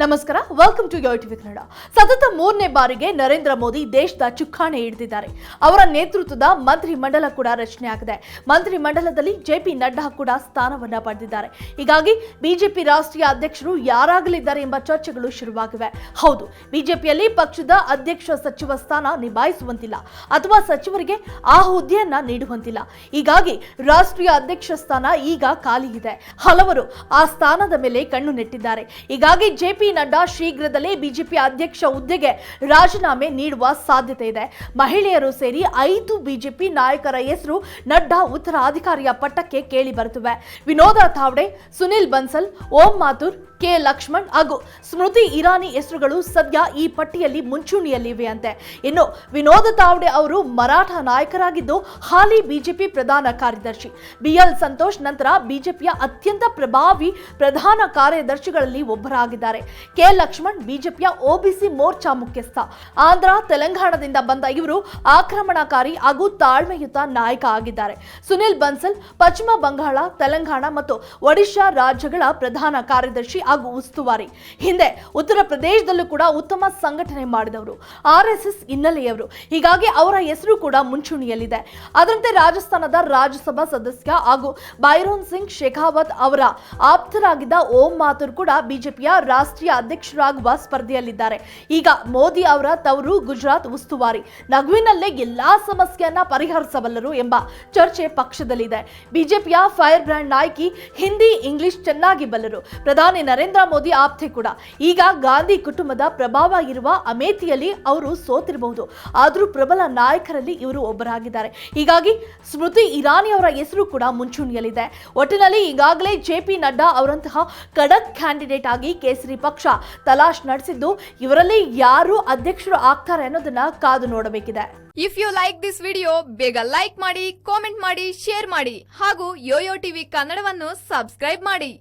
ನಮಸ್ಕಾರ welcome to Yo TV Kannada ಸತತ ಮೂರನೇ ಬಾರಿಗೆ ನರೇಂದ್ರ ಮೋದಿ ದೇಶದ ಚುಕ್ಕಾಣೆ ಹಿಡಿದಿದ್ದಾರೆ. ಅವರ ನೇತೃತ್ವದ ಮಂತ್ರಿ ಮಂಡಲ ಕೂಡ ರಚನೆ ಆಗಿದೆ. ಮಂತ್ರಿ ಮಂಡಲದಲ್ಲಿ ಜೆಪಿ ನಡ್ಡಾ ಕೂಡ ಸ್ಥಾನವನ್ನ ಪಡೆದಿದ್ದಾರೆ. ಹೀಗಾಗಿ ಬಿಜೆಪಿ ರಾಷ್ಟ್ರೀಯ ಅಧ್ಯಕ್ಷರು ಯಾರಾಗಲಿದ್ದಾರೆ ಎಂಬ ಚರ್ಚೆಗಳು ಶುರುವಾಗಿವೆ. ಹೌದು, ಬಿಜೆಪಿಯಲ್ಲಿ ಪಕ್ಷದ ಅಧ್ಯಕ್ಷ ಸಚಿವ ಸ್ಥಾನ ನಿಭಾಯಿಸುವಂತಿಲ್ಲ ಅಥವಾ ಸಚಿವರಿಗೆ ಆ ಹುದ್ದೆಯನ್ನ ನೀಡುವಂತಿಲ್ಲ. ಹೀಗಾಗಿ ರಾಷ್ಟ್ರೀಯ ಅಧ್ಯಕ್ಷ ಸ್ಥಾನ ಈಗ ಖಾಲಿ ಇದೆ. ಹಲವರು ಆ ಸ್ಥಾನದ ಮೇಲೆ ಕಣ್ಣು ನೆಟ್ಟಿದ್ದಾರೆ. ಹೀಗಾಗಿ ಜೆಪಿ ನಡ್ಡಾ ಶೀಘ್ರದಲ್ಲೇ ಬಿಜೆಪಿ ಅಧ್ಯಕ್ಷ ಹುದ್ದೆಗೆ ರಾಜೀನಾಮೆ ನೀಡುವ ಸಾಧ್ಯತೆ ಇದೆ. ಮಹಿಳೆಯರು ಸೇರಿ ಐದು ಬಿಜೆಪಿ ನಾಯಕರ ಹೆಸರು ನಡ್ಡಾ ಉತ್ತರಾಧಿಕಾರಿಯ ಪಟ್ಟಕ್ಕೆ ಕೇಳಿ ಬರುತ್ತಿವೆ. ವಿನೋದ ತಾವ್ಡೆ ಸುನಿಲ್ ಬನ್ಸಲ್, ಓಂ ಮಾಥುರ್ ಕೆ ಲಕ್ಷ್ಮಣ್ ಹಾಗೂ ಸ್ಮೃತಿ ಇರಾನಿ ಹೆಸರುಗಳು ಸದ್ಯ ಈ ಪಟ್ಟಿಯಲ್ಲಿ ಮುಂಚೂಣಿಯಲ್ಲಿವೆ ಅಂತೆ ಇನ್ನು ವಿನೋದ ತಾವಡೆ ಅವರು ಮರಾಠ ನಾಯಕರಾಗಿದ್ದು, ಹಾಲಿ ಬಿಜೆಪಿ ಪ್ರಧಾನ ಕಾರ್ಯದರ್ಶಿ. ಬಿಎಲ್ ಸಂತೋಷ್ ನಂತರ ಬಿಜೆಪಿಯ ಅತ್ಯಂತ ಪ್ರಭಾವಿ ಪ್ರಧಾನ ಕಾರ್ಯದರ್ಶಿಗಳಲ್ಲಿ ಒಬ್ಬರಾಗಿದ್ದಾರೆ. ಕೆ ಲಕ್ಷ್ಮಣ್ ಬಿಜೆಪಿಯ ಒಬಿಸಿ ಮೋರ್ಚಾ ಮುಖ್ಯಸ್ಥ. ಆಂಧ್ರ, ತೆಲಂಗಾಣದಿಂದ ಬಂದ ಇವರು ಆಕ್ರಮಣಕಾರಿ ಹಾಗೂ ತಾಳ್ಮೆಯುತ ನಾಯಕ ಆಗಿದ್ದಾರೆ. ಸುನಿಲ್ ಬನ್ಸಲ್, ಪಶ್ಚಿಮ ಬಂಗಾಳ, ತೆಲಂಗಾಣ ಮತ್ತು ಒಡಿಶಾ ರಾಜ್ಯಗಳ ಪ್ರಧಾನ ಕಾರ್ಯದರ್ಶಿ ಹಾಗೂ ಉಸ್ತುವಾರಿ. ಹಿಂದೆ ಉತ್ತರ ಪ್ರದೇಶದಲ್ಲೂ ಕೂಡ ಉತ್ತಮ ಸಂಘಟನೆ ಮಾಡಿದವರು. ಆರ್ ಎಸ್ ಎಸ್ ಹಿನ್ನೆಲೆಯವರು. ಹೀಗಾಗಿ ಅವರ ಹೆಸರು ಕೂಡ ಮುಂಚೂಣಿಯಲ್ಲಿದೆ. ಅದರಂತೆ ರಾಜಸ್ಥಾನದ ರಾಜ್ಯಸಭಾ ಸದಸ್ಯ ಹಾಗೂ ಬೈರೋನ್ ಸಿಂಗ್ ಶೇಖಾವತ್ ಅವರ ಆಪ್ತರಾಗಿದ್ದ ಓಂ ಮಾಥುರ್ ಕೂಡ ಬಿಜೆಪಿಯ ರಾಷ್ಟ್ರೀಯ ಅಧ್ಯಕ್ಷರಾಗುವ ಸ್ಪರ್ಧೆಯಲ್ಲಿದ್ದಾರೆ. ಈಗ ಮೋದಿ ಅವರ ತವರು ಗುಜರಾತ್ ಉಸ್ತುವಾರಿ. ನಗುವಿನಲ್ಲೇ ಎಲ್ಲಾ ಸಮಸ್ಯೆಯನ್ನ ಪರಿಹರಿಸಬಲ್ಲರು ಎಂಬ ಚರ್ಚೆ ಪಕ್ಷದಲ್ಲಿದೆ. ಬಿಜೆಪಿಯ ಫೈರ್ ಬ್ರ್ಯಾಂಡ್ ನಾಯಕಿ ಹಿಂದಿ ಇಂಗ್ಲಿಷ್ ಚೆನ್ನಾಗಿ ಬಲ್ಲರು. ಪ್ರಧಾನಿ ನರೇಂದ್ರ ಮೋದಿ ಆಪ್ತೆ ಕೂಡ. ಈಗ ಗಾಂಧಿ ಕುಟುಂಬದ ಪ್ರಭಾವ ಇರುವ ಅಮೇಥಿಯಲ್ಲಿ ಅವರು ಸೋತಿರಬಹುದು. ಆದರೂ ಪ್ರಬಲ ನಾಯಕರಲ್ಲಿ ಇವರು ಒಬ್ಬರಾಗಿದ್ದಾರೆ. ಹೀಗಾಗಿ ಸ್ಮೃತಿ ಇರಾನಿ ಅವರ ಹೆಸರು ಕೂಡ ಮುಂಚೂಣಿಯಲ್ಲಿದೆ. ಒಟ್ಟಿನಲ್ಲಿ ಈಗಾಗಲೇ ಜೆ ಪಿ ನಡ್ಡಾ ಅವರಂತಹ ಖಡಕ್ ಕ್ಯಾಂಡಿಡೇಟ್ ಆಗಿ ಕೇಸರಿ ಪಕ್ಷ ತಲಾಶ್ ನಡೆಸಿದ್ದು, ಇವರಲ್ಲಿ ಯಾರು ಅಧ್ಯಕ್ಷರು ಆಗ್ತಾರೆ ಅನ್ನೋದನ್ನ ಕಾದು ನೋಡಬೇಕಿದೆ. If you like this video ಬೇಗ ಲೈಕ್ ಮಾಡಿ ಕಾಮೆಂಟ್ ಮಾಡಿ ಶೇರ್ ಮಾಡಿ ಹಾಗೂ ಯೋಯೋ ಟಿವಿ ಕನ್ನಡವನ್ನು ಸಬ್ಸ್ಕ್ರೈಬ್ ಮಾಡಿ.